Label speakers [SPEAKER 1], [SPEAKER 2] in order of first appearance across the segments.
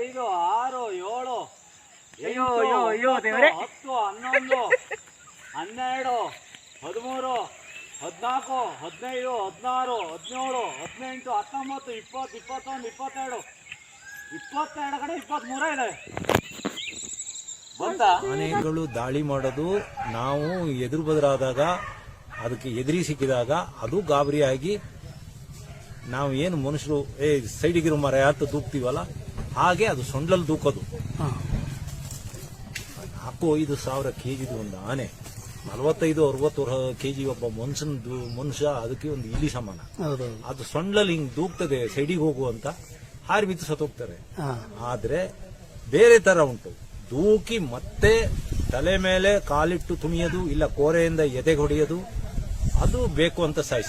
[SPEAKER 1] ಐದು ಆರು ಏಳು
[SPEAKER 2] ಅಯ್ಯೋ, ಅಯ್ಯೋ, ಅಯ್ಯೋ, ದೇವರೇ.
[SPEAKER 1] ಹತ್ತು ಹನ್ನೊಂದು ಹನ್ನೆರಡು ಹದಿಮೂರು ಹದಿನಾಲ್ಕು ಹದಿನೈದು ಹದಿನಾರು ಹದಿನೇಳು ಹದಿನೆಂಟು ಹತ್ತೊಂಬತ್ತು ಇಪ್ಪತ್ತು ಇಪ್ಪತ್ತೊಂದು ಇಪ್ಪತ್ತೆರಡು. ಇಪ್ಪತ್ತೆರಡು ಕಡೆ ಇಪ್ಪತ್ತ್ಮೂರ ಇದೆ. ಮನೆಗಳು
[SPEAKER 3] ಆನೆಗಳು ದಾಳಿ ಮಾಡೋದು ನಾವು ಎದುರು ಬದರಾದಾಗ ಅದಕ್ಕೆ ಎದುರಿ ಸಿಕ್ಕಿದಾಗ ಅದು ಗಾಬರಿಯಾಗಿ ನಾವು ಏನು ಮನುಷ್ಯರು ಏ ಸೈಡಿಗಿರು ಮರ ಯಾತು ದೂಕ್ತೀವಲ್ಲ? ಹಾಗೆ ಅದು ಸೊಂಡ್ಲಲ್ಲಿ ದೂಕೋದು. ನಾಲ್ಕು ಐದು ಸಾವಿರ ಕೆ ಜಿದು ಒಂದು ಆನೆ. ನಲವತ್ತೈದು ಅರವತ್ತು ಕೆ ಜಿ ಒಬ್ಬ ಮನುಷ್ಯನ ಮನುಷ್ಯ ಅದಕ್ಕೆ ಒಂದು ಇಲಿ ಸಮಾನ.
[SPEAKER 2] ಹೌದು
[SPEAKER 3] ಅದು ಸೊಂಡ್ಲಲ್ಲಿ ಹಿಂಗ್ ದೂಕ್ತದೆ ಸೈಡಿಗೆ ಹೋಗು ಅಂತ ಹಾರಿ ಬಿದ್ದು ಸತ್ತೋಗ್ತಾರೆ ಆದ್ರೆ ಬೇರೆ ತರ ಉಂಟು. ದೂಕಿ ಮತ್ತೆ ತಲೆ ಮೇಲೆ ಕಾಲಿಟ್ಟು ತುಣಿಯೋದು ಇಲ್ಲ ಕೋರೆಯಿಂದ ಎದೆಗೆ ಹೊಡೆಯೋದು ಅದು ಬೇಕು ಅಂತ ಸಾಯಿಸಿ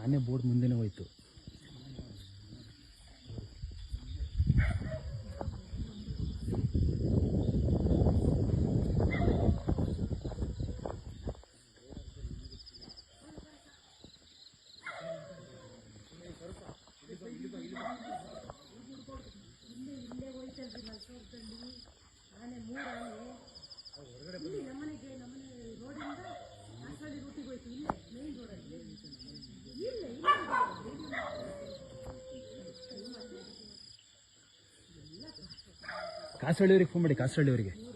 [SPEAKER 2] ಆನೆ ಬೋರ್ಡ್ ಮುಂದೆನೇ ಹೋಯ್ತು. ಕಾಸರಳ್ಳಿಯವ್ರಿಗೆ ಫೋನ್ ಮಾಡಿ ಕಾಸರಳ್ಳಿಯವರಿಗೆ.